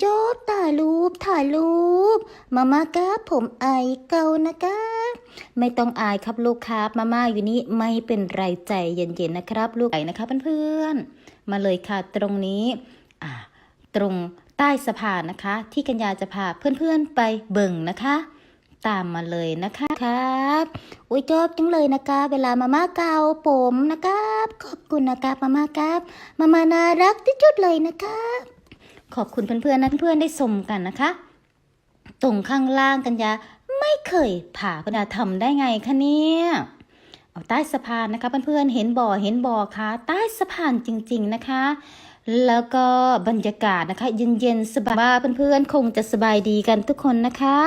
โจ๊กถ่ายรูปถ่ายรูปมาม่าครับผมไอเกานะครับไม่ต้องอายครับลูกครับมาม่าอยู่นี่ไม่เป็นไรใจเย็นๆนะครับ ลูกไก่นะครับเพื่อนๆมาเลยค่ะตรงนี้อ่าตรงใต้สะพานนะคะ ที่กัญญาจะพาเพื่อนๆไปเบิ่งนะคะ ตามมาเลยนะคะครับอุ้ยชอบจังเลยนะคะ เวลามาม่าเกาผมนะครับ ขอบคุณนะครับมาม่าครับมาม่าน่ารักที่สุดเลยนะคะ ขอบคุณเพื่อนๆนะเพื่อนๆได้ชมกันนะคะ ตรงข้างล่างกันยาไม่เคยผ่ากันยาทำได้ไงคะเนี่ยเอาใต้สะพานนะคะเพื่อนๆเห็นบ่อเห็นบ่อคะใต้สะพานจริง ๆนะคะแล้วก็บรรยากาศนะคะ เย็นๆสบายว่าเพื่อนๆ คงจะสบายดีกันทุกคนนะคะ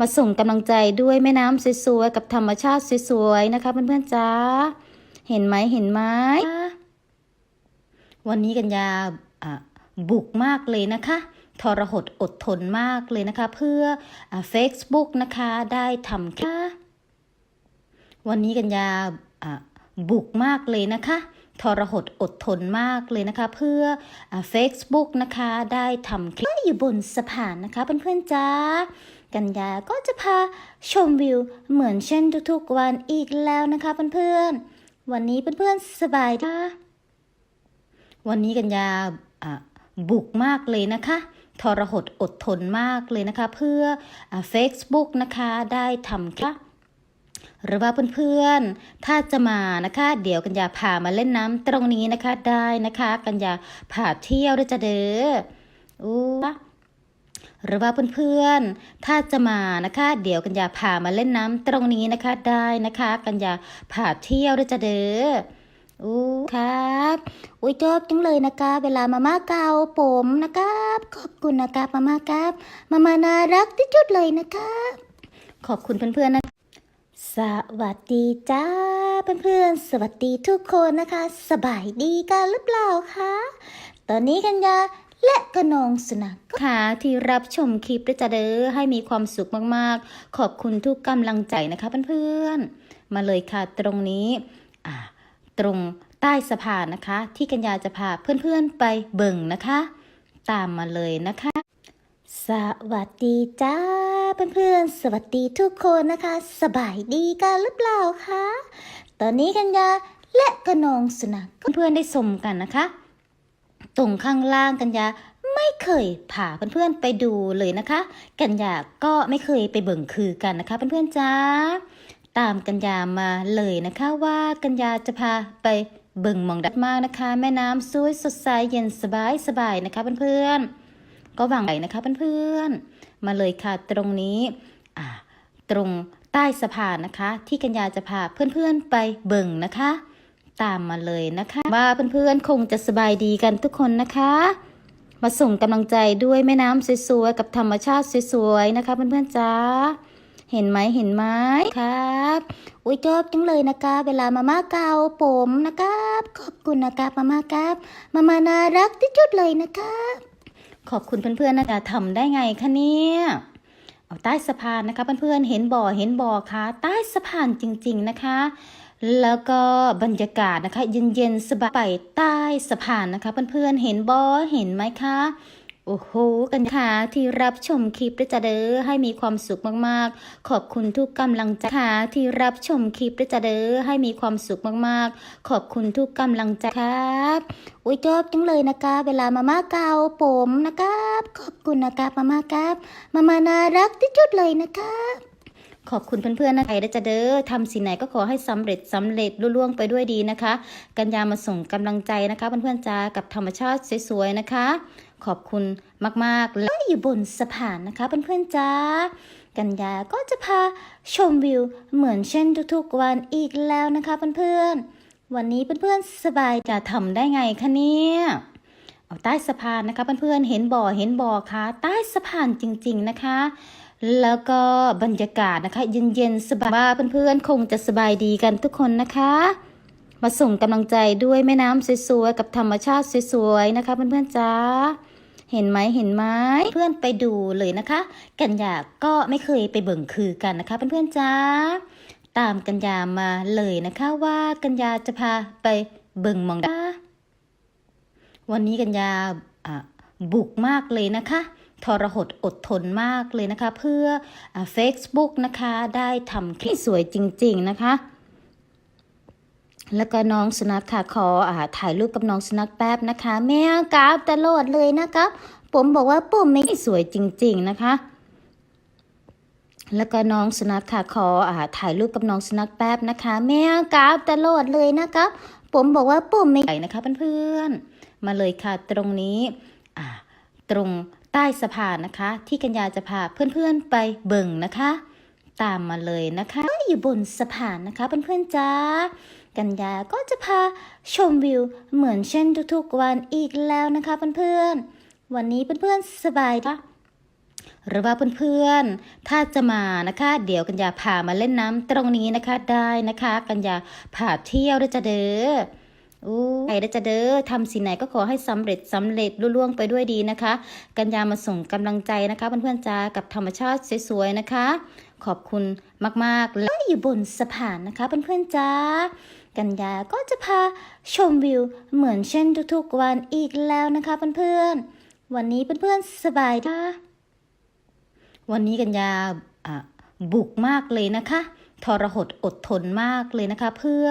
มาส่งกำลังใจด้วยแม่น้ำสวยๆ กับธรรมชาติสวยๆ นะคะเพื่อนๆจ้าเห็นไหมเห็นไหมวันนี้กันยาอะ บุกมากเลยนะคะทรหดอดทนมากเลยนะคะ เพื่อเฟซบุ๊กนะคะได้ทำค่ะวันนี้กันยาบุกมากเลยนะคะทรหดอดทนมากเลยนะคะ เพื่อเฟซบุ๊กนะคะได้ทำคลิปอยู่บนสะพานนะคะเพื่อนๆจ้ากันยาก็จะพาชมวิวเหมือนเช่นทุกๆวันอีกแล้วนะคะเพื่อนๆวันนี้เพื่อนๆสบายดีคะวันนี้กันยาอะ บุกมากเลยนะคะทรหดอดทนมากเลยนะคะ เพื่อเฟซบุ๊กนะคะได้ทำคลิปหรือว่าเพื่อนๆ ถ้าจะมานะคะ เดี๋ยวกันยาพามาเล่นน้ำตรงนี้นะคะได้นะคะ กันยาพาเที่ยวด้วยจะเด้ออู้หรือว่าเพื่อนๆ ถ้าจะมานะคะ เดี๋ยวกัญญาพามาเล่นน้ำตรงนี้นะคะได้นะคะ กัญญาพาเที่ยวด้วยจะเด้อ โอ้ครับอุ้ยชอบจังเลยนะคะเวลามาม่าเกาผมนะครับ ขอบคุณนะครับมาม่าครับ มาม่าน่ารักที่สุดเลยนะคะขอบคุณเพื่อนๆนะ สวัสดีจ้าเพื่อนๆสวัสดีทุกคนนะคะ สบายดีกันหรือเปล่าคะตอนนี้กัญญาและกระนองสุนัขค่ะที่รับชมคลิปด้วยจ้าเด้อให้มีความสุขมากๆ ขอบคุณทุกกำลังใจนะคะเพื่อนๆมาเลยค่ะตรงนี้อ่า ตรงใต้สะพานนะคะ ที่กัญญาจะพาเพื่อนๆไปเบิ่งนะคะ ตามมาเลยนะคะ สวัสดีจ้าเพื่อนๆสวัสดีทุกคนนะคะ สบายดีกันหรือเปล่าคะตอนนี้กัญญาและกระนองสุนัขเพื่อนๆได้ชมกันนะคะ ตรงข้างล่างกัญญาไม่เคยพาเพื่อนๆไปดูเลยนะคะ กัญญาก็ไม่เคยไปเบิ่งคือกันนะคะ เพื่อนๆจ้า ตามกัญญามาเลยนะคะว่ากัญญาจะพาไปเบิ่งมองดัดมากนะคะ แม่น้ำสวยสดใสเย็นสบายสบายนะคะเพื่อนๆก็หวังไหนะคะเพื่อนๆมาเลยค่ะตรงนี้อ่าตรงใต้สะพานนะคะ ที่กัญญาจะพาเพื่อนๆไปเบิ่งนะคะ ตามมาเลยนะคะว่าเพื่อนๆคงจะสบายดีกันทุกคนนะคะ มาส่งกำลังใจด้วยแม่น้ำสวยๆกับธรรมชาติสวยๆนะคะเพื่อนๆจ้า เห็นไหมเห็นไหมครับอุ้ยชอบจังเลยนะคะเวลามาม่าเกาผมนะครับขอบคุณนะครับมาม่าครับมาม่าน่ารักที่สุดเลยนะคะขอบคุณเพื่อนๆนะคะทำได้ไงคะเนี่ยเอาใต้สะพานนะคะเพื่อนๆเห็นบ่อเห็นบ่อคะใต้สะพานจริง ๆนะคะ แล้วก็บรรยากาศนะคะ เย็นๆสบายใต้สะพานนะคะ เพื่อนๆเห็นบ่อเห็นไหมคะ โอ้โห กันค่ะที่รับชมคลิปด้วยจ้าเด้อให้มีความสุขมากๆ ขอบคุณทุกกำลังใจค่ะที่รับชมคลิปด้วยจ้าเด้อให้มีความสุขมากๆ ขอบคุณทุกกำลังใจครับอุ้ยชอบจังเลยนะคะ เวลามาม่าเกาผมนะครับ ขอบคุณนะครับมาม่าครับมาม่าน่ารักที่สุดเลยนะคะขอบคุณเพื่อนๆนะคะได้จะเด้อทำสิ่งไหนก็ขอให้สำเร็จสำเร็จลุล่วงไปด้วยดีนะคะ กัญญามาส่งกำลังใจนะคะเพื่อนๆจ้ากับธรรมชาติสวยๆนะคะ ขอบคุณมากๆ และอยู่บนสะพานนะคะเพื่อนๆจ้ากัญญาก็จะพาชมวิวเหมือนเช่นทุกๆวันอีกแล้วนะคะเพื่อนๆ วันนี้เพื่อนๆสบายจะทำได้ไงคะเนี่ยเอาใต้สะพานนะคะเพื่อนๆเห็นบ่อเห็นบ่อคะใต้สะพานจริง ๆนะคะ แล้วก็บรรยากาศนะคะ เย็นๆสบายว่าเพื่อนๆ คงจะสบายดีกันทุกคนนะคะ มาส่งกำลังใจด้วยแม่น้ำสวยๆกับธรรมชาติสวยๆนะคะเพื่อนๆจ้า เห็นไหมเห็นไหมเพื่อนไปดูเลยนะคะ กัญญาก็ไม่เคยไปเบิ่งคือกันนะคะเพื่อนๆจ้าตามกัญญามาเลยนะคะว่ากัญญาจะพาไปเบิ่งมองดาวันนี้กัญญาบุกมากเลยนะคะทรหดอดทนมากเลยนะคะ เพื่ออ Facebook นะคะ ได้ทำคลิปสวยจริง ๆ นะคะ แล้วก็น้องสุนัขค่ะขออถ่ายรูปกับน้องสุนัขแป๊บนะคะ แมวกราบตลอดเลยนะคะผมบอกว่าปุ่มไม่สวยจริง ๆนะคะ แล้วก็น้องสุนัขค่ะขออถ่ายรูปกับน้องสุนัขแป๊บนะคะ แมวกราบตลอดเลยนะคะผมบอกว่าปุ่มไม่ใหญ่นะคะเพื่อนๆมาเลยค่ะตรงนี้ตรงใต้สะพานนะคะ ที่กัญญาจะพาเพื่อนๆไปเบิ่งนะคะ ตามมาเลยนะคะ อยู่บนสะพานนะคะเพื่อนๆจ้า กัญญาก็จะพาชมวิวเหมือนเช่นทุกๆวันอีกแล้วนะคะเพื่อนๆ วันนี้เพื่อนๆสบายปะหรือว่าเพื่อนๆ ถ้าจะมานะคะ เดี๋ยวกัญญาพามาเล่นน้ำตรงนี้นะคะได้นะคะ กัญญาพาเที่ยวได้จะเด้อโอ้ใครได้จะเด้อทำสิ่งไหนก็ขอให้สำเร็จสำเร็จลุล่วงไปด้วยดีนะคะ กัญญามาส่งกำลังใจนะคะเพื่อนๆจ้ากับธรรมชาติสวยๆนะคะ ขอบคุณมากๆ และอยู่บนสะพานนะคะเพื่อนๆจ้า กัญญาก็จะพาชมวิวเหมือนเช่นทุกๆวันอีกแล้วนะคะเพื่อนๆ วันนี้เพื่อนๆสบายดีวันนี้กัญญาบุกมากเลยนะคะทรหดอดทนมากเลยนะคะ เพื่อ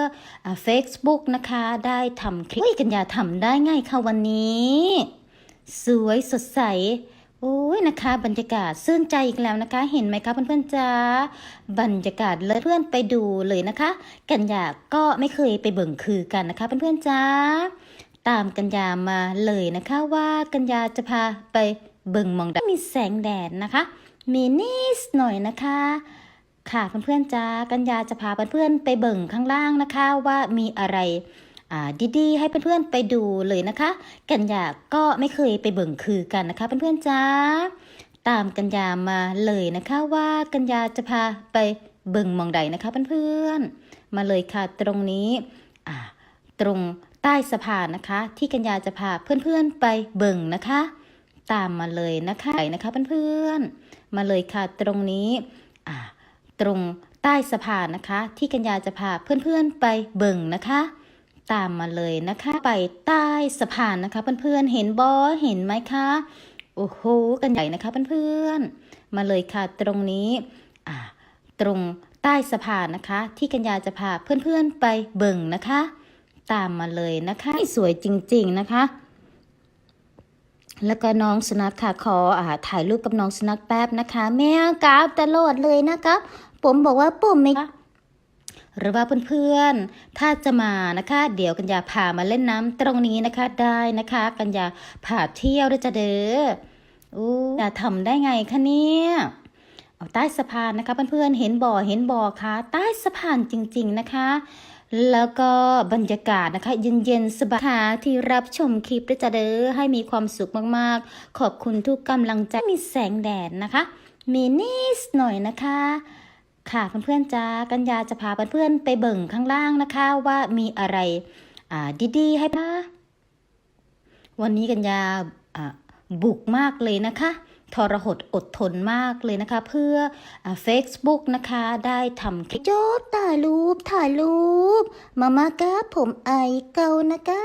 อะ Facebook นะคะได้ทำคลิปกัญญาทำได้ไงคะวันนี้ สวยสดใส อ้ยนะคะ บรรยากาศซื่นใจอีกแล้วนะคะ เห็นไหมคะเพื่อนๆจ้าบรรยากาศเลยเพื่อนไปดูเลยนะคะ กัญญาก็ไม่เคยไปเบิ่งคือกันนะคะเพื่อนๆจ้าตามกัญญามาเลยนะคะว่ากัญญาจะพาไปเบิ่งมองดมีแสงแดดนะคะ มีนิดหน่อยนะคะ ค่ะเพื่อนๆจ้ากัญญาจะพาเพื่อนๆไปเบิ่งข้างล่างนะคะว่ามีอะไร ดีๆ ให้เพื่อนๆไปดูเลยนะคะ กัญญาก็ไม่เคยไปเบิ่งคือกันนะคะเพื่อนๆจ้าตามกัญญามาเลยนะคะว่ากัญญาจะพาไปเบิ่งมองใดนะคะเพื่อนๆมาเลยค่ะตรงนี้ตรงใต้สะพานนะคะ ที่กัญญาจะพาเพื่อนๆไปเบิ่งนะคะ ตามมาเลยนะคะไปนะคะเพื่อนๆมาเลยค่ะตรงนี้ตรงใต้สะพานนะคะ ที่กัญญาจะพาเพื่อนๆไปเบิ่งนะคะ ตามมาเลยนะคะ ไปใต้สะพานนะคะ เพื่อนๆเห็นบอเห็นไหมคะโอ้โหกันใหญ่นะคะเพื่อนๆมาเลยค่ะตรงนี้อ่าตรงใต้สะพานนะคะ ที่กัญญาจะพาเพื่อนๆไปเบิ่งนะคะ ตามมาเลยนะคะสวยจริง ๆนะคะแล้วก็น้องสุนัขค่ะขออ่าถ่ายรูปกับน้องสุนัขแป๊บนะคะ แมวกราบตลอดเลยนะคะผมบอกว่าปุ่มไม่ หรือว่าเพื่อนๆ ถ้าจะมานะคะ เดี๋ยวกัญญาพามาเล่นน้ำตรงนี้นะคะได้นะคะ กัญญาพาเที่ยวด้วยจะเด้อโอ้จะทำได้ไงคะเนี่ยเอาใต้สะพานนะคะเพื่อนๆเห็นบ่อเห็นบ่อคะใต้สะพานจริง ๆนะคะ แล้วก็บรรยากาศนะคะ เย็นๆสบายค่ะที่รับชมคลิปด้วยจะเด้อให้มีความสุขมากๆ ขอบคุณทุกกำลังใจมีแสงแดดนะคะ มีนิดหน่อยนะคะ ค่ะเพื่อนๆจ้ากัญญาจะพาเพื่อนๆไปเบิ่งข้างล่างนะคะว่ามีอะไรดีๆให้นะวันนี้กัญญาบุกมากเลยนะคะทรหดอดทนมากเลยนะคะ เพื่ออ่า Facebook นะคะ ได้ทำคลิปโจทย์ถ่ายรูปถ่ายรูปมาม่าครับผมไอเกานะคะ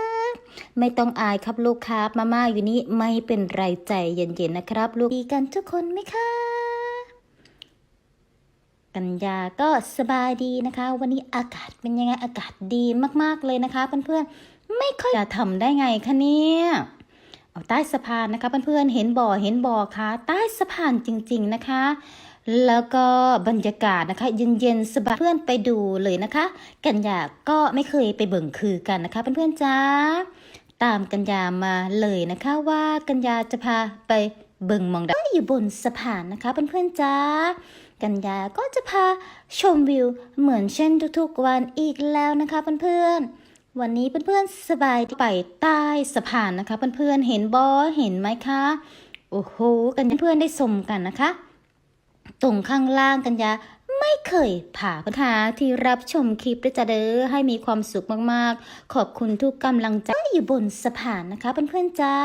ไม่ต้องอายครับลูกครับมาม่าอยู่นี่ไม่เป็นไรใจเย็นๆนะครับ ลูกดีกันทุกคนไหมคะ กัญญาก็สบายดีนะคะ วันนี้อากาศเป็นยังไงอากาศดีมากๆเลยนะคะ เพื่อนๆไม่ค่อยจะทำได้ไงคะเนี่ยเอาใต้สะพานนะคะ เพื่อนๆเห็นบ่อเห็นบ่อคะใต้สะพานจริง ๆนะคะ แล้วก็บรรยากาศนะคะ เย็นๆสบายเพื่อนไปดูเลยนะคะ กัญญาก็ไม่เคยไปเบิ่งคือกันนะคะ เพื่อนๆจ้าตามกัญญามาเลยนะคะว่ากัญญาจะพาไปเบิ่งมองใดอยู่บนสะพานนะคะ เพื่อนๆจ้า กัญญาก็จะพาชมวิวเหมือนเช่นทุกๆวันอีกแล้วนะคะเพื่อนๆ วันนี้เพื่อนๆสบายดีไปใต้สะพานนะคะเพื่อนๆเห็นบอเห็นไหมคะโอ้โหกันเพื่อนๆได้ชมกันนะคะ ตรงข้างล่างกัญญาไม่เคยผ่าปัญหาที่รับชมคลิปด้วยจะเด้อให้มีความสุขมากๆ ขอบคุณทุกกำลังใจอยู่บนสะพานนะคะเพื่อนๆจ้า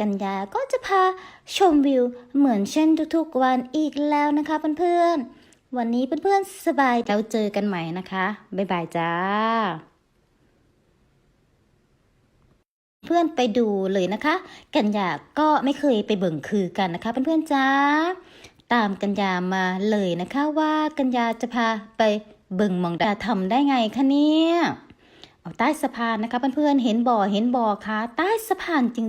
กัญญาก็จะพาชมวิวเหมือนเช่นทุกๆวันอีกแล้วนะคะเพื่อนๆ วันนี้เพื่อนๆสบายแล้วเจอกันใหม่นะคะ บ๊ายบายจ้า เพื่อนไปดูเลยนะคะ กัญญาก็ไม่เคยไปเบิ่งคือกันนะคะเพื่อนๆจ้า ตามกัญญามาเลยนะคะว่ากัญญาจะพาไปเบิ่งมองดาทำได้ไงคะเนี่ยเอาใต้สะพานนะคะเพื่อนๆเห็นบ่อเห็นบ่อคะใต้สะพานจริง